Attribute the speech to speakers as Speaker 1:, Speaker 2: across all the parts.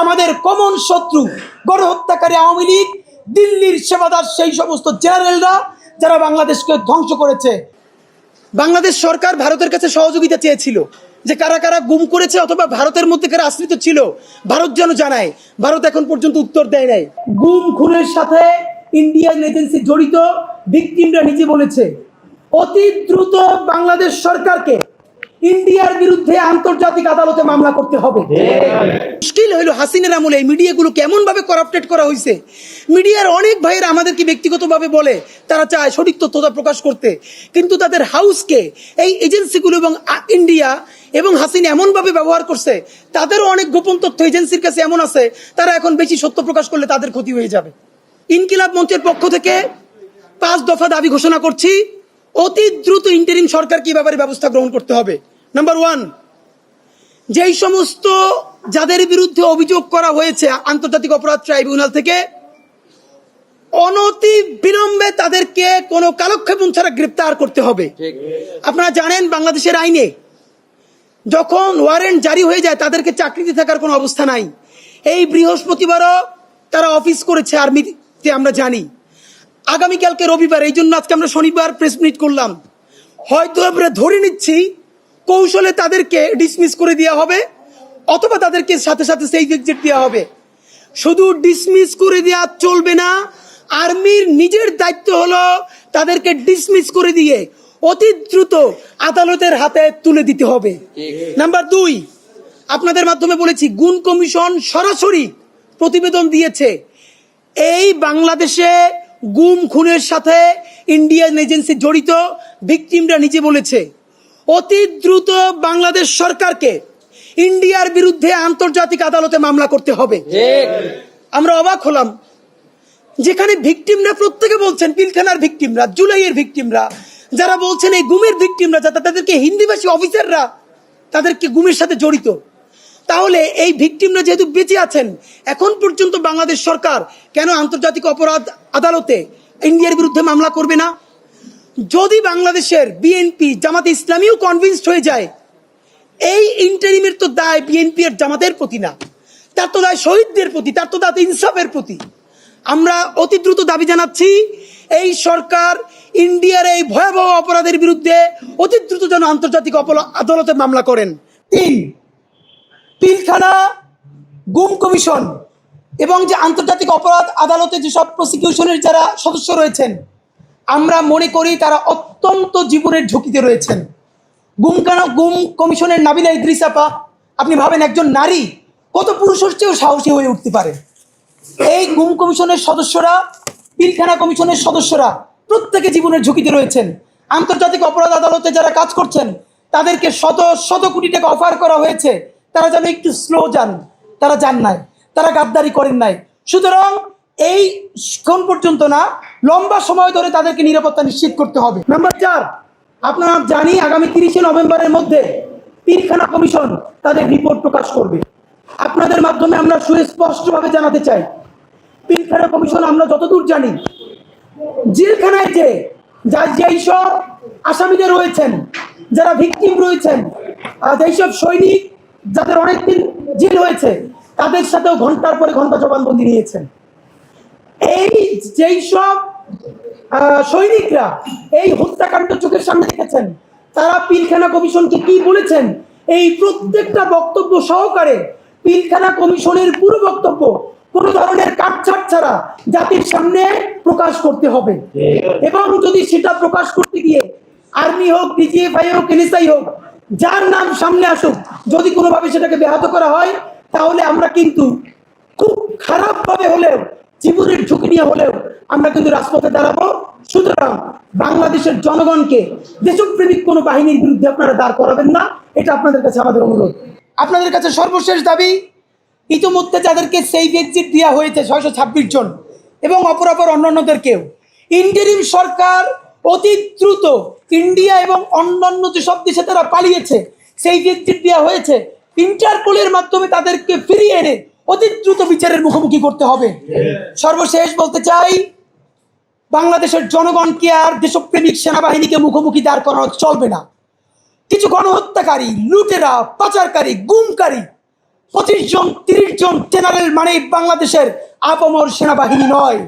Speaker 1: আমাদের কমন শত্রু, গণহত্যাকারী আওয়ামী লীগ, দিল্লির সেবাদার সেই সমস্ত জেনারেলরা যারা বাংলাদেশকে ধ্বংস করেছে। বাংলাদেশ সরকার ভারতের কাছে সহযোগিতা চেয়েছিল যে কারা কারা গুম করেছে অথবা ভারতের মধ্যে কারা আশ্রিত ছিল, ভারত যেন জানায়। ভারত এখন পর্যন্ত উত্তর দেয় নাই। গুম খুনের সাথে ইন্ডিয়ান এজেন্সি জড়িত, ভিকটিমরা নিজে বলেছে, অতি দ্রুত বাংলাদেশ সরকারকে ইন্ডিয়ার বিরুদ্ধে আন্তর্জাতিক আদালতে মামলা করতে হবে। মুশকিল হইল হাসিনের আমলে এই মিডিয়াগুলো কেমন ভাবে করাপ্টেড করা হয়েছে মিডিয়ার অনেক ভাইয়েরা আমাদেরকে ব্যক্তিগতভাবে বলে তারা চায় সঠিক তথ্যতা প্রকাশ করতে। কিন্তু তাদের হাউসকে এই এজেন্সিগুলো এবং ইন্ডিয়া এবং হাসিন এমনভাবে ব্যবহার করছে তাদেরও অনেক গোপন তথ্য এজেন্সির কাছে এমন আছে তারা এখন বেশি সত্য প্রকাশ করলে তাদের ক্ষতি হয়ে যাবে। ইনকিলাব মঞ্চের পক্ষ থেকে পাঁচ দফা দাবি ঘোষণা করছি অতি দ্রুত ইন্টারিম সরকার কি ব্যাপারে ব্যবস্থা গ্রহণ করতে হবে। নাম্বার ওয়ান যেই সমস্ত যাদের বিরুদ্ধে অভিযোগ করা হয়েছে আন্তর্জাতিক অপরাধ ট্রাইব্যুনাল থেকে অনতি বিলম্বে তাদেরকে কোনো কালক্ষেপণ ছাড়া গ্রেপ্তার করতে হবে। আপনারা জানেন বাংলাদেশের আইনে যখন ওয়ারেন্ট জারি হয়ে যায় তাদেরকে চাকরিতে থাকার কোনো অবস্থা নাই। এই বৃহস্পতিবারও তারা অফিস করেছে আর্মিতে আমরা জানি। আগামীকালকে রবিবার এই জন্য আজকে আমরা শনিবার প্রেস মিট করলাম। হয়তো আমরা ধরে নিচ্ছি কৌশলে তাদেরকে ডিসমিস করে দেওয়া হবে, অথবা তাদেরকে সাথে সাথে সেই এক্সিট দেওয়া হবে। শুধু ডিসমিস করে দেওয়া চলবে না, আর্মির নিজের দায়িত্ব হলো তাদেরকে ডিসমিস করে দিয়ে অতি দ্রুত আদালতের হাতে তুলে দিতে হবে। নাম্বার দুই, আপনাদের মাধ্যমে বলেছি, গুণ কমিশন সরাসরি প্রতিবেদন দিয়েছে। এই বাংলাদেশে গুম, খুনের সাথে ইন্ডিয়ান এজেন্সি জড়িত ভিকটিমরা নিজে বলেছে। অতি দ্রুত বাংলাদেশ সরকারকে ইন্ডিয়ার বিরুদ্ধে আন্তর্জাতিক আদালতে মামলা করতে হবে। আমরা অবাক হলাম। যেখানে ভিকটিমরা প্রত্যেকে বলছেন পিলখানার ভিকটিমরা জুলাইয়ের ভিকটিমরা যারা বলছেন এই গুমের ভিকটিমরা যাতে তাদেরকে হিন্দিভাষী অফিসাররা তাদেরকে গুমের সাথে জড়িত। তাহলে এই ভিকটিমরা যেহেতু বেঁচে আছেন এখন পর্যন্ত বাংলাদেশ সরকার কেন আন্তর্জাতিক অপরাধ আদালতে ইন্ডিয়ার বিরুদ্ধে মামলা করবে না? যদি বাংলাদেশের বিএনপি জামাতে ইসলামীও কনভিন্সড হয়ে যায়, এই ইন্টারিমের তো দায় বিএনপি এর জামাতের প্রতি না। তার তো দায় শহীদদের প্রতি, তার তো দায় ইনসাফের প্রতি। আমরা অতি দ্রুত দাবি জানাচ্ছি, এই সরকার ইন্ডিয়ার এই ভয়াবহ অপরাধের বিরুদ্ধে অতি দ্রুত যেন আন্তর্জাতিক আদালতে মামলা করেন। তিন, পিলখানা গুম কমিশন এবং যে আন্তর্জাতিক অপরাধ আদালতে যেসব প্রসিকিউশনের যারা সদস্য রয়েছেন আমরা মনে করি তারা অত্যন্ত জীবনের ঝুঁকিতে রয়েছেন। গুম গুম কমিশনের নাবিলা ইদ্রিস আপা, আপনি ভাবেন একজন নারী, কত পুরুষের চেয়েও সাহসী হয়ে উঠতে পারে? এই গুম কমিশনের সদস্যরা, পিলখানা কমিশনের সদস্যরা প্রত্যেকে জীবনের ঝুঁকিতে রয়েছেন। আন্তর্জাতিক অপরাধ আদালতে যারা কাজ করছেন, তাদেরকে শত শত কোটি টাকা অফার করা হয়েছে। তারা যেন একটু স্লো যান, তারা যান নাই, তারা গাদ্দারি করেন নাই। সুতরাং এই কোন পর্যন্ত না, লম্বা সময় ধরে তাদেরকে নিরাপত্তা নিশ্চিত করতে হবে। নাম্বার চার, আপনারা জানি আগামী তিরিশে নভেম্বরের মধ্যে পিলখানা কমিশন তাদের রিপোর্ট প্রকাশ করবে। আপনাদের মাধ্যমে আমরা সুস্পষ্টভাবে জানাতে চাই পিলখানা কমিশন আমরা যতদূর জানি, জেলখানায় যে যা যেই সব আসামিদের রয়েছেন, যারা ভিকটিম রয়েছেন, আর যেসব সৈনিক যাদের অনেকদিন জেল হয়েছে, তাদের সাথেও ঘণ্টার পরে ঘণ্টা জবানবন্দি নিয়েছেন। এই যেই সব সৈনিকরা এই হত্যাকাণ্ড চোখের সামনে দেখেছেন তারা পিলখানা কমিশনকে কি বলেছেন? এই প্রত্যেকটা বক্তব্য সহকারে পিলখানা কমিশনের পুরো বক্তব্য কোন ধরনের কাটছাট ছাড়া জাতির সামনে প্রকাশ করতে হবে। এবং যদি সেটা প্রকাশ করতে গিয়ে আর্মি হোক, ডিজিএফআই হোক, এনএসআই হোক, যার নাম সামনে আসুক, যদি কোনোভাবে সেটাকে ব্যাহত করা হয়, তাহলে আমরা কিন্তু খুব খারাপভাবে হলেও জীবনের ঝুঁকি নিয়ে হলেও আমরা কিন্তু রাজপথে দাঁড়াবো। সুতরাং বাংলাদেশের জনগণকে দেশপ্রেমিক কোনো বাহিনীর বিরুদ্ধে আপনারা দাঁড় করাবেন না, এটা আপনাদের কাছে আমাদের অনুরোধ। আপনাদের কাছে সর্বশেষ দাবি, ইতিমধ্যে যাদেরকে সেই এক্সিট দেওয়া হয়েছে ছয়শো ছাব্বিশ জন এবং অপরাপর অন্যান্যদেরকেও ইন্টারিম সরকার অতি দ্রুত ইন্ডিয়া এবং অন্যান্য যেসব দেশে তারা পালিয়েছে সেই এক্সিট দেওয়া হয়েছে ইন্টারপোলের মাধ্যমে তাদেরকে ফিরিয়ে এনে অতি দ্রুত বিচারের মুখোমুখি করতে হবে। সর্বশেষ বলতে চাই বাংলাদেশের জনগণকে আর দেশপ্রেমিক সেনাবাহিনীকে মুখোমুখি দাঁড় করানো চলবে না। কিছু গণহত্যাকারী লুটেরা পাচারকারী গুমকারী পঁচিশ জন তিরিশ জন জেনারেল মানে বাংলাদেশের আপমর সেনাবাহিনী নয়।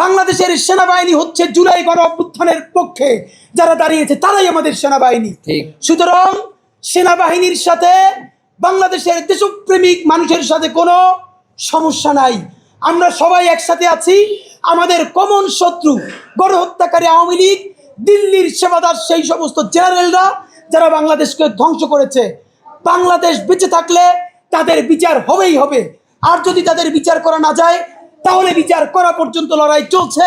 Speaker 1: বাংলাদেশের সেনাবাহিনী হচ্ছে জুলাই গণ অভ্যুত্থানের পক্ষে যারা দাঁড়িয়েছে তারাই আমাদের সেনাবাহিনী। সুতরাং সেনাবাহিনীর সাথে বাংলাদেশের দেশপ্রেমিক মানুষের সাথে কোনো সমস্যা নাই। আমরা সবাই একসাথে আছি। আমাদের কমন শত্রু, গণহত্যাকারী আওয়ামী লীগ, দিল্লির সেবাদার সেই সমস্ত জেনারেলরা যারা বাংলাদেশকে ধ্বংস করেছে। বাংলাদেশ বেঁচে থাকলে তাদের বিচার হবেই হবে। আর যদি তাদের বিচার করা না যায়, তাহলে বিচার করা পর্যন্ত লড়াই চলছে।